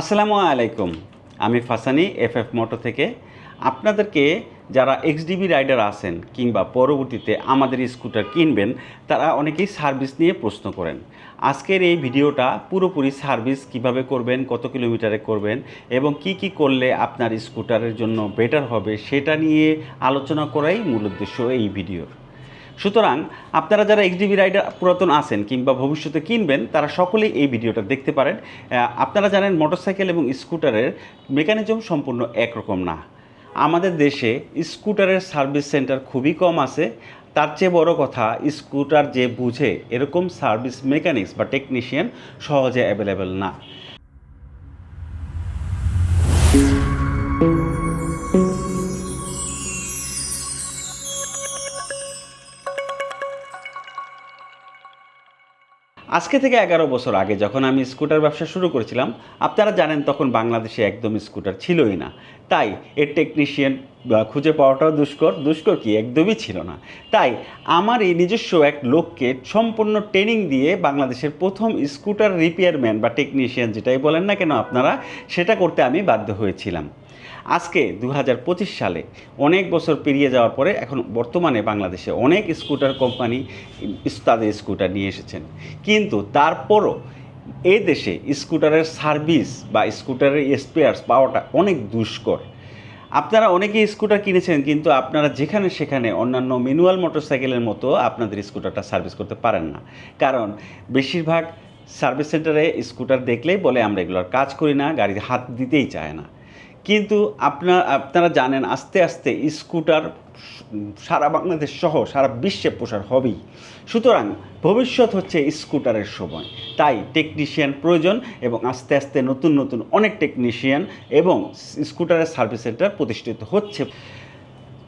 আসসালামু আলাইকুম। আমি ফাসানি এফ এফ মোটো থেকে। আপনাদেরকে যারা এক্সডিবি রাইডার আছেন কিংবা পরবর্তীতে আমাদের স্কুটার কিনবেন, তারা অনেকেই সার্ভিস নিয়ে প্রশ্ন করেন। আজকের এই ভিডিওটা পুরোপুরি সার্ভিস কীভাবে করবেন, কত কিলোমিটারে করবেন এবং কি কি করলে আপনার স্কুটারের জন্য বেটার হবে, সেটা নিয়ে আলোচনা করাই মূল উদ্দেশ্য এই ভিডিওর। সুতরাং আপনারা যারা এক্সডিবি রাইডার পুরাতন আছেন কিংবা ভবিষ্যতে কিনবেন, তারা সকলেই এই ভিডিওটা দেখতে পারেন। আপনারা জানেন মোটরসাইকেল এবং স্কুটারের মেকানিজম সম্পূর্ণ একরকম না। আমাদের দেশে স্কুটারের সার্ভিস সেন্টার খুবই কম আছে। তার চেয়ে বড় কথা, স্কুটার যে বুঝে এরকম সার্ভিস মেকানিক্স বা টেকনিশিয়ান সহজে অ্যাভেলেবেল না। আজকে থেকে এগারো বছর আগে যখন আমি স্কুটার ব্যবসা শুরু করেছিলাম, আপনারা জানেন তখন বাংলাদেশে একদম স্কুটার ছিলই না। তাই এর টেকনিশিয়ান খুঁজে পাওয়াটাও দুষ্কর। দুষ্কর কি? একদমই ছিল না। তাই আমার এই নিজস্ব এক লোককে সম্পূর্ণ ট্রেনিং দিয়ে বাংলাদেশের প্রথম স্কুটার রিপেয়ারম্যান বা টেকনিশিয়ান যেটাই বলেন না কেন আপনারা, সেটা করতে আমি বাধ্য হয়েছিলাম। আজকে দু হাজার পঁচিশ সালে অনেক বছর পেরিয়ে যাওয়ার পরে এখন বর্তমানে বাংলাদেশে অনেক স্কুটার কোম্পানি তাদের স্কুটার নিয়ে এসেছেন। কিন্তু তারপরও এ দেশে স্কুটারের সার্ভিস বা স্কুটারের স্পেয়ার্স পাওয়াটা অনেক দুষ্কর। আপনারা অনেকেই স্কুটার কিনেছেন, কিন্তু আপনারা যেখানে সেখানে অন্যান্য ম্যানুয়াল মোটরসাইকেলের মতো আপনাদের স্কুটারটা সার্ভিস করতে পারেন না। কারণ বেশিরভাগ সার্ভিস সেন্টারে স্কুটার দেখলেই বলে, আমরা এগুলোর কাজ করি না গাড়িতে হাত দিতেই চায় না। কিন্তু আপনার আপনারা জানেন আস্তে আস্তে স্কুটার সারা বাংলাদেশ সহ সারা বিশ্বে প্রসার হবেই। সুতরাং ভবিষ্যৎ হচ্ছে স্কুটারের সময়। তাই টেকনিশিয়ান প্রয়োজন এবং আস্তে আস্তে নতুন নতুন অনেক টেকনিশিয়ান এবং স্কুটারের সার্ভিস সেন্টার প্রতিষ্ঠিত হচ্ছে।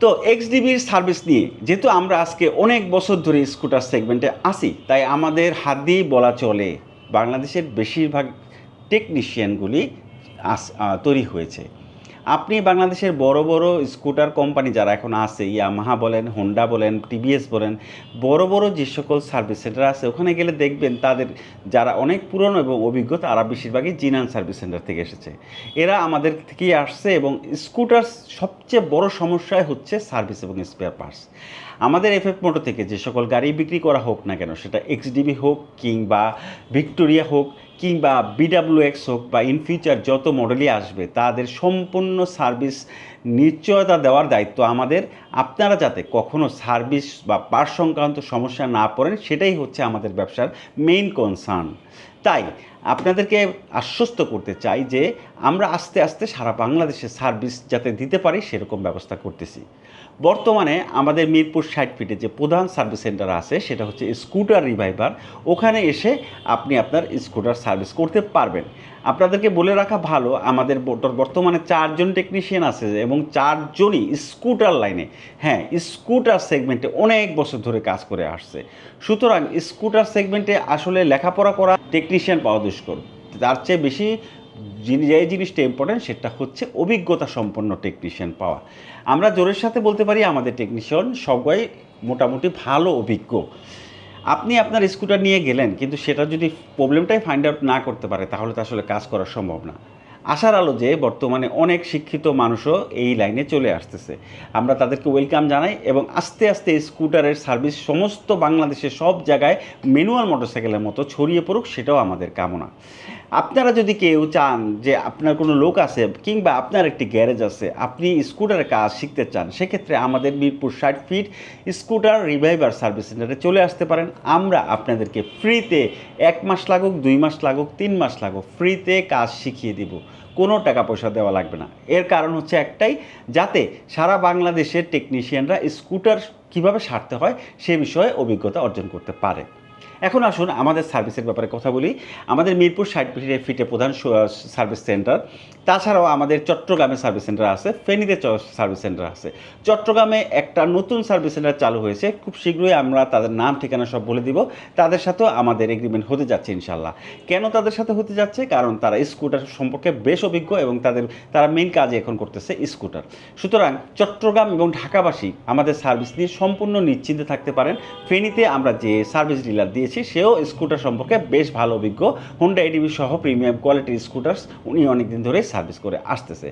তো এক্সডিবির সার্ভিস নিয়ে, যেহেতু আমরা আজকে অনেক বছর ধরে স্কুটার সেগমেন্টে আসি তাই আমাদের হাত দিয়েই বলা চলে, বাংলাদেশের বেশিরভাগ টেকনিশিয়ানগুলি আস তৈরি হয়েছে। আপনি বাংলাদেশের বড় বড় স্কুটার কোম্পানি যারা এখন আছে, ইয়ামাহা বলেন, হোন্ডা বলেন, টিভিএস বলেন, বড় বড় যে সকল সার্ভিস সেন্টার আছে, ওখানে গেলে দেখবেন তাদের যারা অনেক পুরনো এবং অভিজ্ঞ, তারা বেশিরভাগই জিনান সার্ভিস সেন্টার থেকে এসেছে। এরা আমাদের থেকেই আসছে এবং স্কুটার সবচেয়ে বড় সমস্যায় হচ্ছে সার্ভিস এবং স্পেয়ার পার্টস আমাদের এফএফ মোটো থেকে যে সকল গাড়ি বিক্রি করা হোক না কেন, সেটা এক্সডিবি হোক কিংবা ভিক্টোরিয়া হোক কিংবা বিডাব্লিউএক্স হোক বা ইন ফিউচার যত মডেলই আসবে, তাদের সম্পূর্ণ সার্ভিস নিশ্চয়তা দেওয়ার দায়িত্ব আমাদের। আপনারা যাতে কখনো সার্ভিস বা পার সংক্রান্ত সমস্যা না পড়েন, সেটাই হচ্ছে আমাদের ব্যবসার মেইন কনসার্ন তাই আপনাদেরকে আশ্বস্ত করতে চাই যে, আমরা আস্তে আস্তে সারা বাংলাদেশে সার্ভিস যাতে দিতে পারি, সেরকম ব্যবস্থা করতেছি। বর্তমানে আমাদের মিরপুর ষাট ফিটে যে প্রধান সার্ভিস সেন্টার আছে, সেটা হচ্ছে স্কুটার রিভাইভার ওখানে এসে আপনি আপনার স্কুটার সার্ভিস করতে পারবেন। আপনাদেরকে বলে রাখা ভালো, আমাদের বর্ত- বর্তমানে চারজন টেকনিশিয়ান আছে এবং চারজনই স্কুটার লাইনে হ্যাঁ স্কুটার সেগমেন্টে অনেক বছর ধরে কাজ করে আসছে। সুতরাং স্কুটার সেগমেন্টে আসলে লেখাপড়া করা টেকনিশিয়ান পাওয়া দুষ্কর। তার চেয়ে বেশি যিনি যে জিনিসটা ইম্পর্টেন্ট সেটা হচ্ছে অভিজ্ঞতা সম্পন্ন টেকনিশিয়ান পাওয়া। আমরা জোরের সাথে বলতে পারি আমাদের টেকনিশিয়ান সবাই মোটামুটি ভালো অভিজ্ঞ। আপনি আপনার স্কুটার নিয়ে গেলেন, কিন্তু সেটা যদি প্রবলেমটাই ফাইন্ড আউট না করতে পারে, তাহলে তো আসলে কাজ করা সম্ভব না। আশার আলো যে বর্তমানে অনেক শিক্ষিত মানুষও এই লাইনে চলে আসতেছে। আমরা তাদেরকে ওয়েলকাম জানাই এবং আস্তে আস্তে স্কুটারের সার্ভিস সমস্ত বাংলাদেশের সব জায়গায় ম্যানুয়াল মোটরসাইকেলের মতো ছড়িয়ে পড়ুক, সেটাও আমাদের কামনা। আপনারা যদি কেউ চান যে আপনার কোনো লোক আছে কিংবা আপনার একটি গ্যারেজ আছে, আপনি স্কুটারের কাজ শিখতে চান, সেক্ষেত্রে আমাদের মিরপুর ষাট ফিট স্কুটার রিভাইভার সার্ভিস সেন্টারে চলে আসতে পারেন। আমরা আপনাদেরকে ফ্রিতে এক মাস লাগুক, দুই মাস লাগুক, তিন মাস লাগুক, ফ্রিতে কাজ শিখিয়ে দিব। কোনো টাকা পয়সা দেওয়া লাগবে না। এর কারণ হচ্ছে একটাই, যাতে সারা বাংলাদেশের টেকনিশিয়ানরা স্কুটার কীভাবে সারতে হয় সে বিষয়ে অভিজ্ঞতা অর্জন করতে পারে। এখন আসুন আমাদের সার্ভিসের ব্যাপারে কথা বলি। আমাদের মিরপুর ষাট ফিটে ফিটে প্রধান সার্ভিস সেন্টার। তাছাড়াও আমাদের চট্টগ্রামে সার্ভিস সেন্টার আছে, ফেনীতে সার্ভিস সেন্টার আছে। চট্টগ্রামে একটা নতুন সার্ভিস সেন্টার চালু হয়েছে। খুব শীঘ্রই আমরা তাদের নাম, ঠিকানা সব বলে দিব। তাদের সাথেও আমাদের এগ্রিমেন্ট হতে যাচ্ছে ইনশাল্লাহ কেন তাদের সাথে হতে যাচ্ছে? কারণ তারা স্কুটার সম্পর্কে বেশ অভিজ্ঞ এবং তাদের, তারা মেইন কাজ এখন করতেছে স্কুটার সুতরাং চট্টগ্রাম এবং ঢাকাবাসী আমাদের সার্ভিস নিয়ে সম্পূর্ণ নিশ্চিন্তে থাকতে পারেন। ফেনীতে আমরা যে সার্ভিস ডিলার দিয়েছি দিয়েছি, সেও স্কুটার সম্পর্কে বেশ ভালো অভিজ্ঞ। হুন্ডা এডিবি সহ প্রিমিয়াম কোয়ালিটির স্কুটার্স উনি অনেকদিন ধরেই সার্ভিস করে আসতেছে।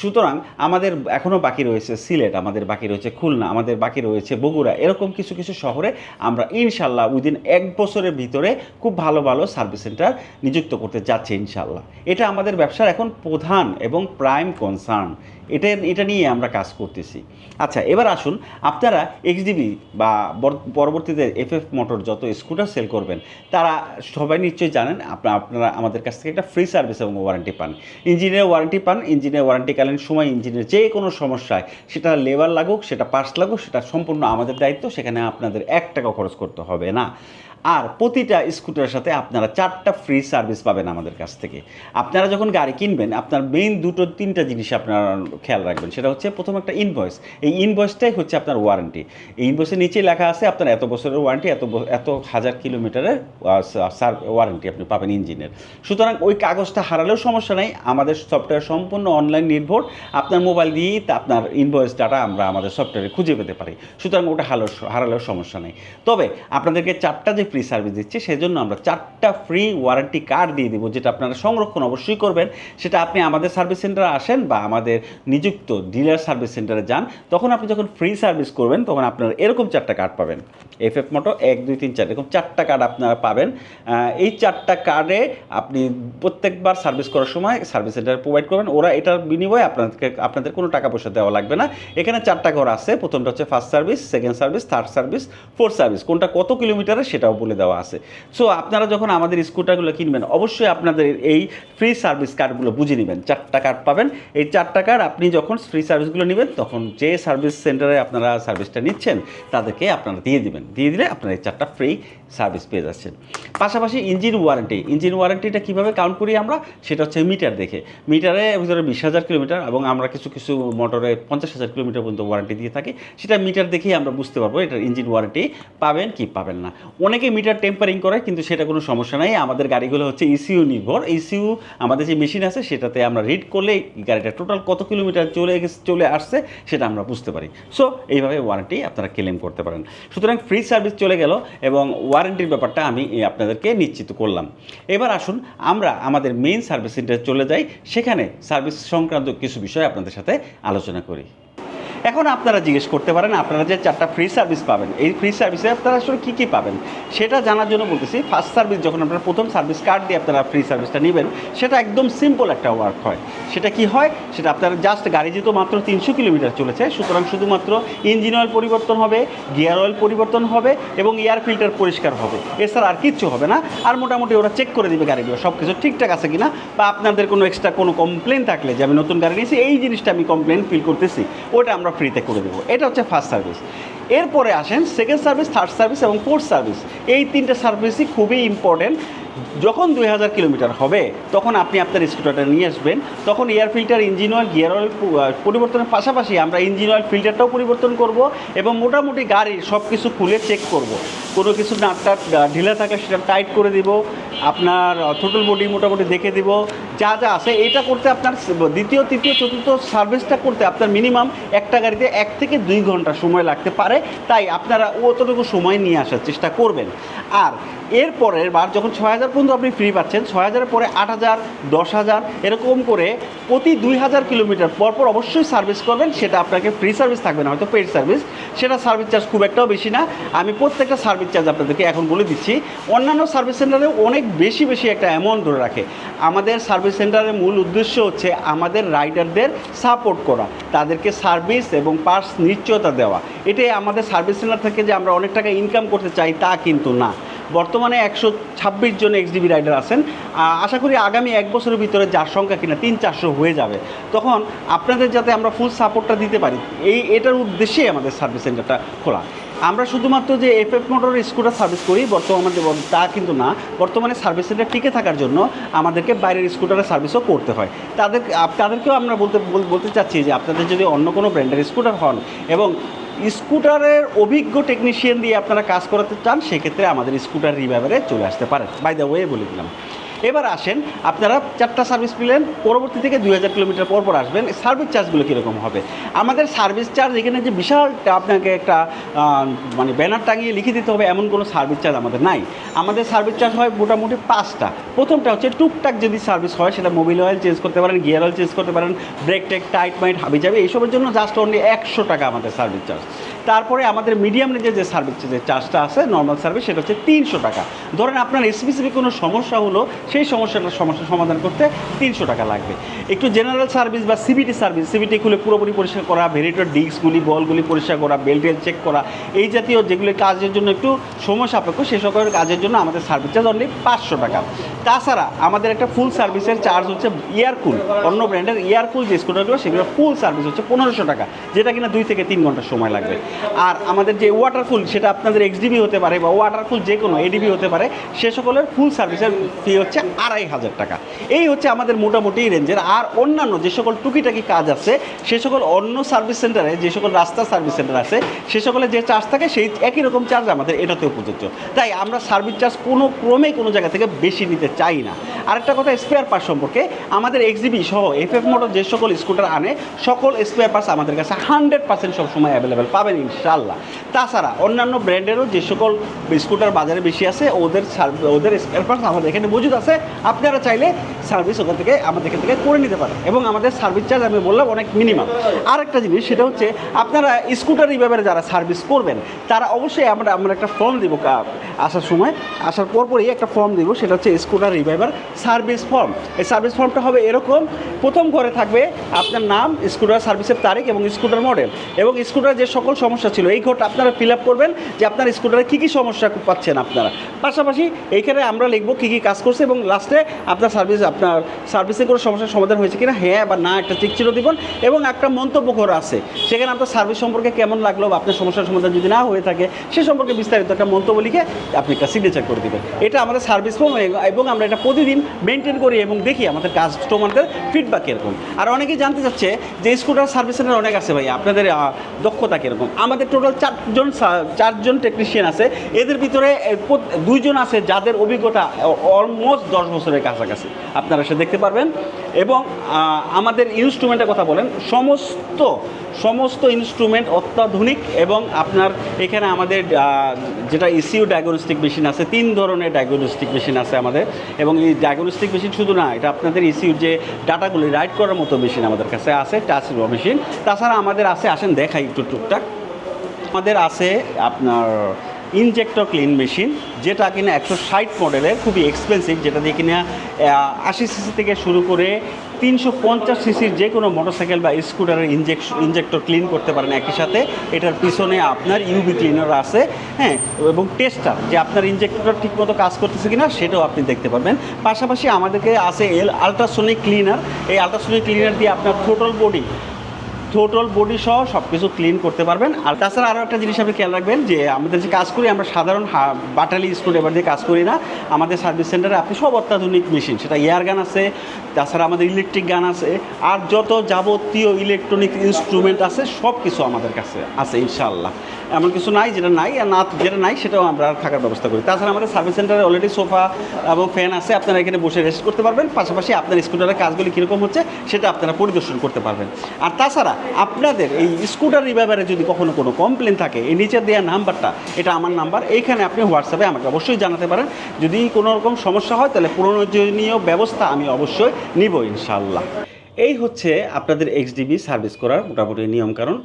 সুতরাং আমাদের এখনও বাকি রয়েছে সিলেট, আমাদের বাকি রয়েছে খুলনা, আমাদের বাকি রয়েছে বগুড়া, এরকম কিছু কিছু শহরে আমরা ইনশাল্লাহ উইদিন এক বছরের ভিতরে খুব ভালো ভালো সার্ভিস সেন্টার নিযুক্ত করতে যাচ্ছে ইনশাল্লাহ। এটা আমাদের ব্যবসার এখন প্রধান এবং প্রাইম কনসার্ন এটা এটা নিয়ে আমরা কাজ করতেছি। আচ্ছা এবার আসুন, আপনারা এক্সডিবি বা বর- পরবর্তীতে এফএফ মোটর যত স্কুটার সেল করবেন, তারা সবাই নিশ্চয়ই জানেন আপনারা আপনারা আমাদের কাছ থেকে একটা ফ্রি সার্ভিস এবং ওয়ারেন্টি পান। ইঞ্জিনের ওয়ারেন্টি পান, ইঞ্জিনের ওয়ারেন্টিকালীন সময় ইঞ্জিনের যে কোনো সমস্যায়, সেটা লেবার লাগুক, সেটা পার্টস লাগুক, সেটা সম্পূর্ণ আমাদের দায়িত্ব, সেখানে আপনাদের এক টাকা খরচ করতে হবে, না? আর প্রতিটা স্কুটারের সাথে আপনারা চারটা ফ্রি সার্ভিস পাবেন আমাদের কাছ থেকে। আপনারা যখন গাড়ি কিনবেন, আপনার মেইন দুটো, তিনটা জিনিস আপনারা খেয়াল রাখবেন। সেটা হচ্ছে প্রথম একটা ইনভয়েস এই ইনভয়েসটাই হচ্ছে আপনার ওয়ারেন্টি এই ইনভয়েসের নিচে লেখা আছে আপনার এত বছরের ওয়ারেন্টি এত এত হাজার কিলোমিটারের ওয়ারেন্টি আপনি পাবেন ইঞ্জিনের। সুতরাং ওই কাগজটা হারালেও সমস্যা নেই। আমাদের সফটওয়্যার সম্পূর্ণ অনলাইন নির্ভর। আপনার মোবাইল দিয়েই আপনার ইনভয়েস ডাটা আমরা আমাদের সফটওয়্যারে খুঁজে পেতে পারি। সুতরাং ওটা হারালো হারালেও সমস্যা নেই। তবে আপনাদেরকে চারটা যে ফ্রি সার্ভিস দিচ্ছে, সেজন্য আমরা চারটা ফ্রি ওয়ারেন্টি কার্ড দিয়ে দিব, যেটা আপনারা সংরক্ষণ অবশ্যই করবেন। সেটা আপনি আমাদের সার্ভিস সেন্টারে আসেন বা আমাদের নিযুক্ত ডিলার সার্ভিস সেন্টারে যান, তখন আপনি যখন ফ্রি সার্ভিস করবেন, তখন আপনারা এরকম চারটা কার্ড পাবেন। এফ এফ মোটো এক, দুই, তিন, চার, এরকম চারটা কার্ড আপনারা পাবেন। এই চারটা কার্ডে আপনি প্রত্যেকবার সার্ভিস করার সময় সার্ভিস সেন্টার প্রোভাইড করবেন। ওরা এটার বিনিময়ে আপনাদেরকে, আপনাদের কোনো টাকা পয়সা দেওয়া লাগবে না। এখানে চারটা ঘর আছে, প্রথমটা হচ্ছে first service second service third service fourth service কোনটা কত কিলোমিটারে সেটাও বলে দেওয়া আছে। সো আপনারা যখন আমাদের স্কুটারগুলো কিনবেন, অবশ্যই আপনাদের এই ফ্রি সার্ভিস কার্ডগুলো বুঝে নেবেন। চারটা কার্ড পাবেন। এই চারটা কার্ড আপনি যখন ফ্রি সার্ভিসগুলো নেবেন, তখন যে সার্ভিস সেন্টারে আপনারা সার্ভিসটা নিচ্ছেন, তাদেরকে আপনারা দিয়ে দিবেন। দিয়ে দিলে আপনারা এই চারটা ফ্রি সার্ভিস পেয়ে যাচ্ছেন। পাশাপাশি ইঞ্জিন ওয়ারেন্টি ইঞ্জিন ওয়ারেন্টিটা কীভাবে কাউন্ট করি আমরা? সেটা হচ্ছে মিটার দেখে। মিটারে ভিতরে বিশ হাজার কিলোমিটার এবং আমরা কিছু কিছু মোটরে পঞ্চাশ হাজার কিলোমিটার পর্যন্ত ওয়ারেন্টি দিয়ে থাকি। সেটা মিটার দেখেই আমরা বুঝতে পারব এটার ইঞ্জিন ওয়ারেন্টি পাবেন কি পাবেন না। অনেকে মিটার টেম্পারিং করে কিন্তু সেটা কোনো সমস্যা নাই। আমাদের গাড়িগুলো হচ্ছে ইসিউ নির্ভর। ইসিউ আমাদের যে মেশিন আছে, সেটাতে আমরা রিড করলে গাড়িটা টোটাল কত কিলোমিটার চলে চলে আসছে, সেটা আমরা বুঝতে পারি। সো এইভাবে ওয়ারেন্টি আপনারা ক্লেম করতে পারেন। সুতরাং ফ্রি সার্ভিস চলে গেল এবং ওয়ারেন্টির ব্যাপারটা আমি আপনাদেরকে নিশ্চিত করলাম। এবার আসুন, আমরা আমাদের মেইন সার্ভিস সেন্টারে চলে যাই। সেখানে সার্ভিস সংক্রান্ত কিছু বিষয় আপনাদের সাথে আলোচনা করি। এখন আপনারা জিজ্ঞেস করতে পারেন, আপনারা যে চারটা ফ্রি সার্ভিস পাবেন, এই ফ্রি সার্ভিসে আপনারা আসলে কী কী পাবেন? সেটা জানার জন্য বলতেছি ফার্স্ট সার্ভিস যখন আপনারা প্রথম সার্ভিস কার্ড দিয়ে আপনারা ফ্রি সার্ভিসটা নেবেন, সেটা একদম সিম্পল একটা ওয়ার্ক হয়। সেটা কি হয়? সেটা আপনার জাস্ট গাড়ি যেহেতু মাত্র তিনশো কিলোমিটার চলেছে, সুতরাং শুধুমাত্র ইঞ্জিন অয়েল পরিবর্তন হবে গিয়ার অয়েল পরিবর্তন হবে এবং এয়ার ফিল্টার পরিষ্কার হবে। এছাড়া আর কিচ্ছু হবে না। আর মোটামুটি ওরা চেক করে দেবে গাড়িগুলো সব কিছু ঠিকঠাক আছে কিনা বা আপনাদের কোনো এক্সট্রা কোনো কমপ্লেন থাকলে যে আমি নতুন গাড়ি নিয়েছি, এই জিনিসটা আমি কমপ্লেন ফিল করতেছি, ওটা আমরা ফ্রিতে করে দেবো। এটা হচ্ছে ফার্স্ট সার্ভিস এরপরে আসেন সেকেন্ড সার্ভিস থার্ড সার্ভিস এবং ফোর্থ সার্ভিস এই তিনটে সার্ভিসই খুবই ইম্পর্টেন্ট যখন দুই হাজার কিলোমিটার হবে, তখন আপনি আপনার স্কুটারটা নিয়ে আসবেন। তখন air filter engine oil gear oil পরিবর্তনের পাশাপাশি আমরা ইঞ্জিন অয়েল ফিল্টারটাও পরিবর্তন করব এবং মোটামুটি গাড়ির সব কিছু খুলে চেক করব। কোনো কিছু নাটটা ঢিলা থাকলে সেটা টাইট করে দিব। আপনার টোটাল বডি মোটামুটি দেখে দিব। যা যা আছে এটা করতে আপনার দ্বিতীয়, তৃতীয়, চতুর্থ সার্ভিসটা করতে আপনার মিনিমাম একটা গাড়িতে এক থেকে দুই ঘণ্টা সময় লাগতে পারে। তাই আপনারা অতটুকু সময় নিয়ে আসার চেষ্টা করবেন। আর এরপরের বার যখন ছয় হাজার পর্যন্ত আপনি ফ্রি পাচ্ছেন, ছয় হাজারের পরে আট হাজার, দশ হাজার, এরকম করে প্রতি দুই হাজার কিলোমিটার পর পর অবশ্যই সার্ভিস করবেন, সেটা আপনাকে ফ্রি সার্ভিস থাকবে না, হয়তো পেড সার্ভিস সেটা সার্ভিস চার্জ খুব একটাও বেশি না। আমি প্রত্যেকটা সার্ভিস চার্জ আপনাদেরকে এখন বলে দিচ্ছি। অন্যান্য সার্ভিস সেন্টারে অনেক বেশি বেশি একটা অ্যামাউন্ট ধরে রাখে। আমাদের সার্ভিস সেন্টারের মূল উদ্দেশ্য হচ্ছে আমাদের রাইডারদের সাপোর্ট করা, তাদেরকে সার্ভিস এবং পার্স নিশ্চয়তা দেওয়া। এটাই আমাদের সার্ভিস সেন্টার থেকে যে আমরা অনেক টাকা ইনকাম করতে চাই, তা কিন্তু না। বর্তমানে একশো ছাব্বিশ জন এক্সডিবি রাইডার আছেন। আশা করি আগামী এক বছরের ভিতরে যার সংখ্যা কিনা তিন চারশো হয়ে যাবে। তখন আপনাদের যাতে আমরা ফুল সাপোর্টটা দিতে পারি, এই, এটার উদ্দেশ্যেই আমাদের সার্ভিস সেন্টারটা খোলা। আমরা শুধুমাত্র যে F F motor scooter service করি, বর্তমানে তা কিন্তু না। বর্তমানে সার্ভিস সেন্টার টিকে থাকার জন্য আমাদেরকে বাইরের স্কুটারের সার্ভিসও করতে হয়। তাদের তাদেরকেও আমরা বলতে বলতে চাচ্ছি যে আপনাদের যদি অন্য কোনো ব্র্যান্ডের স্কুটার হন এবং স্কুটারের অভিজ্ঞ টেকনিশিয়ান দিয়ে আপনারা কাজ করাতে চান, সেক্ষেত্রে আমাদের স্কুটার রিভাইভারে চলে আসতে পারেন। বাই দ্য ওয়ে বলে দিলাম। এবার আসেন, আপনারা চারটা সার্ভিস পেলেন পরবর্তী থেকে দুই হাজার কিলোমিটার পর পর আসবেন সার্ভিস চার্জগুলো কীরকম হবে? আমাদের সার্ভিস চার্জ এখানে যে বিশাল আপনাকে একটা মানে ব্যানার টাঙিয়ে লিখে দিতে হবে, এমন কোনো সার্ভিস চার্জ আমাদের নাই। আমাদের সার্ভিস চার্জ হয় মোটামুটি পাঁচটা। প্রথমটা হচ্ছে টুকটাক যদি সার্ভিস হয়, সেটা মোবিল অয়েল চেঞ্জ করতে পারেন গিয়ার অয়েল চেঞ্জ করতে পারেন ব্রেক টেক টাইট মাইট হাবি যাবে এইসবের জন্য জাস্ট অনলি একশো টাকা আমাদের সার্ভিস চার্জ তারপরে আমাদের মিডিয়াম রেঞ্জের যে সার্ভিস যে চার্জটা আছে নর্মাল সার্ভিস সেটা হচ্ছে তিনশো টাকা। ধরেন আপনার স্পেসিফিক কোনো সমস্যা হলো সেই সমস্যাটার সমস্যা সমাধান করতে তিনশো টাকা লাগবে। একটু জেনারেল সার্ভিস বা সিবিটি সার্ভিস সিবিটি খুলে পুরোপুরি পরিষ্কার করা ভেরিটর ডিস্কগুলি বলগুলি পরিষ্কার করা বেল্ট চেক করা, এই জাতীয় যেগুলি কাজের জন্য একটু সময় সাপেক্ষ, সে সকল কাজের জন্য আমাদের সার্ভিস চার্জ অনলি পাঁচশো টাকা। তাছাড়া আমাদের একটা ফুল সার্ভিসের চার্জ হচ্ছে ইয়ারকুল অন্য ব্র্যান্ডের ইয়ারকুল যে স্কুটারগুলো সেগুলো ফুল সার্ভিস হচ্ছে পনেরোশো টাকা, যেটা কিনা দুই থেকে তিন ঘণ্টা সময় লাগবে। আর আমাদের যে ওয়াটারফুল সেটা আপনাদের এক্সডিবি হতে পারে বা ওয়াটারফুল যে কোনো এডিবি হতে পারে, সে সকলের ফুল সার্ভিসের ফি হচ্ছে আড়াই হাজার টাকা। এই হচ্ছে আমাদের মোটামুটি রেঞ্জের। আর অন্যান্য যে সকল টুকিটাকি কাজ আছে, সে সকল অন্য সার্ভিস সেন্টারে, যে সকল রাস্তা সার্ভিস সেন্টার আছে, সে সকলে যে চার্জ থাকে, সেই একই রকম চার্জ আমাদের এটাতেও প্রযোজ্য তাই আমরা সার্ভিস চার্জ কোনো ক্রমেই কোনো জায়গা থেকে বেশি নিতে চাই না। আরেকটা কথা স্পেয়ার পার্টস সম্পর্কে। আমাদের এক্সিবি সহ এফ এফ মোটর যে সকল স্কুটার আনে, সকল স্পেয়ার পার্টস আমাদের কাছে হান্ড্রেড পার্সেন্ট সবসময় অ্যাভেলেবেল পাবেন ইনশাল্লাহ তাছাড়া অন্যান্য ব্র্যান্ডেরও যে সকল স্কুটার বাজারে বেশি আছে, ওদের ওদের স্পেয়ার পার্টস আমাদের এখানে মজুদ আছে। আপনারা চাইলে সার্ভিস ওখান থেকে আমাদের এখান থেকে করে নিতে পারেন এবং আমাদের সার্ভিস চার্জ আমি বললাম অনেক মিনিমাম আরেকটা জিনিস, সেটা হচ্ছে আপনারা স্কুটার ব্যাপারে যারা সার্ভিস করবেন, তারা অবশ্যই আমরা আমরা একটা ফর্ম দিব আসার সময়। আসার পরপরই একটা ফর্ম দিব, সেটা হচ্ছে স্কুটার রিভাইভার সার্ভিস ফর্ম। এই সার্ভিস ফর্মটা হবে এরকম, প্রথম ঘরে থাকবে আপনার নাম স্কুটার সার্ভিসের তারিখ এবং স্কুটার মডেল এবং স্কুটার যে সকল সমস্যা ছিল, এই ঘরটা আপনারা ফিল আপ করবেন যে আপনার স্কুটারে কী কী সমস্যা পাচ্ছেন আপনারা। পাশাপাশি এইখানে আমরা লিখব কী কী কাজ করছে এবং লাস্টে আপনার সার্ভিস, আপনার সার্ভিসে কোনো সমস্যার সমাধান হয়েছে কিনা হ্যাঁ বা না, একটা চিক চিরো দিবেন এবং একটা মন্তব্য ঘর আছে। সেখানে আপনার সার্ভিস সম্পর্কে কেমন লাগল বা আপনার সমস্যার সমাধান যদি না হয়ে থাকে, সে সম্পর্কে বিস্তারিত একটা মন্তব্য লিখে আপনি একটা সিগনেচার করে দেবেন। এটা আমাদের সার্ভিস ফর্ম এবং আমরা এটা প্রতিদিন মেনটেন করি এবং দেখি আমাদের কাস্টমারদের ফিডব্যাক কীরকম আর অনেকেই জানতে চাচ্ছে যে স্কুটার সার্ভিস সেন্টার অনেক আছে ভাই, আপনাদের দক্ষতা কীরকম? আমাদের টোটাল চারজন চারজন টেকনিশিয়ান আছে। এদের ভিতরে দুইজন আছে যাদের অভিজ্ঞতা অলমোস্ট দশ বছরের কাছাকাছি। আপনারা সে দেখতে পারবেন। এবং আমাদের ইনস্ট্রুমেন্টের কথা বলেন, সমস্ত সমস্ত ইনস্ট্রুমেন্ট অত্যাধুনিক এবং আপনার এখানে আমাদের যেটা ইসিউ ডায়াগনস্টিক মেশিন আছে, তিন ধরনের ডায়াগনস্টিক মেশিন আছে আমাদের। এবং এই ডায়াগনস্টিক মেশিন শুধু না, এটা আপনাদের ইসিউর যে ডাটাগুলি রাইড করার মতো মেশিন আমাদের কাছে আছে টাচ মেশিন তাছাড়া আমাদের আছে, আসেন দেখাই একটু টুকটাক। আমাদের আছে আপনার ইনজেক্টর ক্লিন মেশিন, যেটা কিনা একশো ষাট মডেলের, খুবই এক্সপেন্সিভ যেটা দিয়ে কিনা আশি সিসি থেকে শুরু করে তিনশো পঞ্চাশ সিসির যে কোনো মোটরসাইকেল বা স্কুটারের ইনজেক্ট ইনজেক্টর ক্লিন করতে পারেন একই সাথে। এটার পিছনে আপনার ইউবি ক্লিনার আছে হ্যাঁ এবং টেস্টার যে আপনার ইনজেক্টরটা ঠিকমতো কাজ করতেছে কিনা, সেটাও আপনি দেখতে পারবেন। পাশাপাশি আমাদেরকে আছে এল আলট্রাসোনিক ক্লিনার এই আলট্রাসোনিক ক্লিনার দিয়ে আপনার টোটাল বডি টোটাল বডি সহ সব কিছু ক্লিন করতে পারবেন। আর তাছাড়া আরও একটা জিনিস আপনি খেয়াল রাখবেন যে, আমাদের যে কাজ করি, আমরা সাধারণ বাটালি স্ক্রুড্রাইভার দিয়ে কাজ করি না। আমাদের সার্ভিস সেন্টারে আপনি সব অত্যাধুনিক মেশিন সেটা এয়ার গান আছে, তাছাড়া আমাদের ইলেকট্রিক গান আছে, আর যত যাবতীয় ইলেকট্রনিক ইনস্ট্রুমেন্ট আছে সব কিছু আমাদের কাছে আছে, ইনশাআল্লাহ। এমন কিছু নাই যেটা নাই, আর না, যেটা নাই, সেটাও আমরা থাকার ব্যবস্থা করি। তাছাড়া আমাদের সার্ভিস সেন্টারে অলরেডি সোফা এবং ফ্যান আছে, আপনারা এখানে বসে রেস্ট করতে পারবেন। পাশাপাশি আপনার স্কুটারের কাজগুলি কীরকম হচ্ছে, সেটা আপনারা পরিদর্শন করতে পারবেন। আর তাছাড়া আপনাদের এই স্কুটার ব্যাপারে যদি কখনো কোনো কমপ্লেন থাকে, এই নিচে দেওয়া নাম্বারটা, এটা আমার নাম্বার, এইখানে আপনি হোয়াটসঅ্যাপে আমাকে অবশ্যই জানাতে পারেন। যদি কোনো রকম সমস্যা হয়, তাহলে পুনর্জনীয় ব্যবস্থা আমি অবশ্যই নিব ইনশাল্লাহ এই হচ্ছে আপনাদের এক্সডিবি সার্ভিস করার মোটামুটি নিয়মকানুন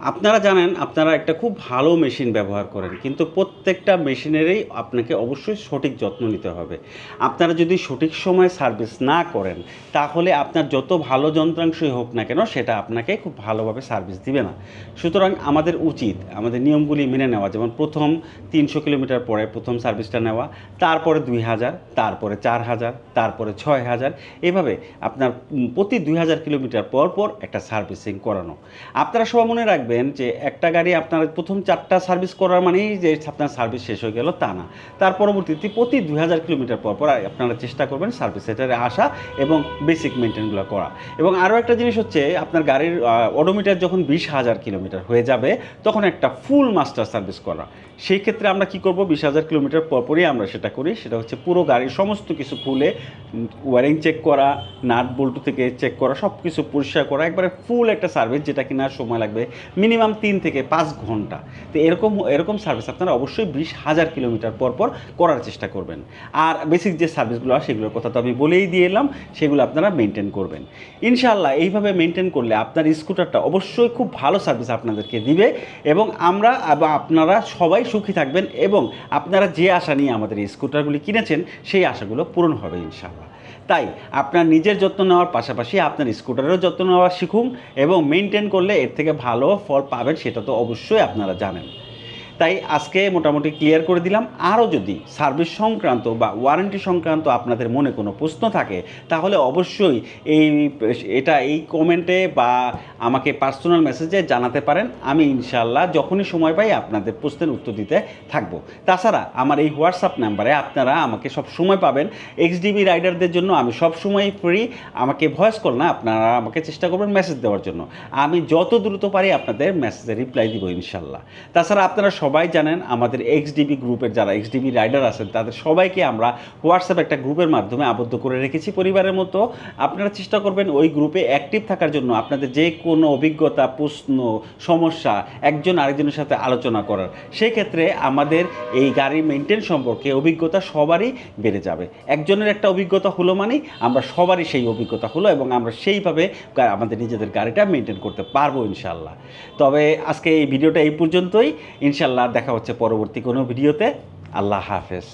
আপনারা জানেন, আপনারা একটা খুব ভালো মেশিন ব্যবহার করেন, কিন্তু প্রত্যেকটা মেশিনেরই আপনাকে অবশ্যই সঠিক যত্ন নিতে হবে। আপনারা যদি সঠিক সময়ে সার্ভিস না করেন, তাহলে আপনার যত ভালো যন্ত্রাংশই হোক না কেন, সেটা আপনাকে খুব ভালোভাবে সার্ভিস দিবে না। সুতরাং আমাদের উচিত, আমাদের নিয়মগুলি মেনে নেওয়া, যেমন প্রথম তিনশো কিলোমিটার পরে প্রথম সার্ভিসটা নেওয়া, তারপরে দুই হাজার, তারপরে চার হাজার, তারপরে ছয় হাজার, এভাবে আপনার প্রতি দুই হাজার কিলোমিটার পর পর একটা সার্ভিসিং করানো। আপনারা সবাই মনে রাখবেন যে একটা গাড়ি আপনার প্রথম চারটা সার্ভিস করার মানেই যে আপনার সার্ভিস শেষ হয়ে গেল তা না। তার পরবর্তীতে প্রতি দুই হাজার কিলোমিটার পর পর আপনারা চেষ্টা করবেন সার্ভিস সেন্টারে আসা এবং বেসিক মেনটেনগুলো করা। এবং আরও একটা জিনিস হচ্ছে, আপনার গাড়ির অডোমিটার যখন বিশ হাজার কিলোমিটার হয়ে যাবে, তখন একটা ফুল মাস্টার সার্ভিস করা। সেই ক্ষেত্রে আমরা কি করব? বিশ হাজার কিলোমিটার পরপরই আমরা সেটা করি। সেটা হচ্ছে পুরো গাড়ির সমস্ত কিছু খুলে, ওয়ারিং চেক করা, নাট বল্টু থেকে চেক করা সব কিছু পরিষ্কার করা, একবারে ফুল একটা সার্ভিস যেটা কিনা সময় লাগবে মিনিমাম তিন থেকে পাঁচ ঘণ্টা। তো এরকম এরকম সার্ভিস আপনারা অবশ্যই বিশ হাজার কিলোমিটার পর পর করার চেষ্টা করবেন। আর বেসিক যে সার্ভিসগুলো আছে, সেগুলোর কথা তো আমি বলেই দিয়ে এলাম, সেগুলো আপনারা মেনটেন করবেন। ইনশাআল্লাহ, এইভাবে মেনটেন করলে আপনার স্কুটারটা অবশ্যই খুব ভালো সার্ভিস আপনাদেরকে দিবে এবং আমরা আপনারা সবাই সুখী থাকবেন এবং আপনারা যে আশা নিয়ে আমাদের এই স্কুটারগুলি কিনেছেন, সেই আশাগুলো পূরণ হবে ইনশাআল্লাহ। তাই আপনার নিজের যত্ন নেওয়ার পাশাপাশি আপনার স্কুটারেরও যত্ন নেওয়া শিখুন এবং মেনটেন করলে এর থেকে ভালো ফল পাবেন, সেটা তো অবশ্যই আপনারা জানেন। তাই আজকে মোটামুটি ক্লিয়ার করে দিলাম। আরও যদি সার্ভিস সংক্রান্ত বা ওয়ারেন্টি সংক্রান্ত আপনাদের মনে কোনো প্রশ্ন থাকে, তাহলে অবশ্যই এই, এটা এই কমেন্টে বা আমাকে পার্সোনাল মেসেজে জানাতে পারেন। আমি ইনশাল্লাহ যখনই সময় পাই আপনাদের প্রশ্নের উত্তর দিতে থাকব। তাছাড়া আমার এই হোয়াটসঅ্যাপ নাম্বারে আপনারা আমাকে সব সময় পাবেন। এক্সডিবি রাইডারদের জন্য আমি সব সময় ফ্রি আমাকে ভয়েস কল না, আপনারা আমাকে চেষ্টা করবেন মেসেজ দেওয়ার জন্য। আমি যত দ্রুত পারি আপনাদের মেসেজে রিপ্লাই দিব ইনশাল্লাহ তাছাড়া আপনারা সবাই জানেন আমাদের এক্সডিবি গ্রুপের যারা এক্সডিবি রাইডার আছেন, তাদের সবাইকে আমরা হোয়াটসঅ্যাপ একটা গ্রুপের মাধ্যমে আবদ্ধ করে রেখেছি পরিবারের মতো। আপনারা চেষ্টা করবেন ওই গ্রুপে অ্যাক্টিভ থাকার জন্য আপনাদের যে কোনো অভিজ্ঞতা, প্রশ্ন, সমস্যা, একজন আরেকজনের সাথে আলোচনা করার। সেই ক্ষেত্রে আমাদের এই গাড়ি মেনটেন সম্পর্কে অভিজ্ঞতা সবারই বেড়ে যাবে। একজনের একটা অভিজ্ঞতা হলো মানেই আমরা সবারই সেই অভিজ্ঞতা হলো এবং আমরা সেইভাবে আমাদের নিজেদের গাড়িটা মেনটেন করতে পারব ইনশাল্লাহ তবে আজকে এই ভিডিওটা এই পর্যন্তই। ইনশাল্লাহ দেখা হচ্ছে পরবর্তী কোনো ভিডিওতে। আল্লাহ হাফেজ।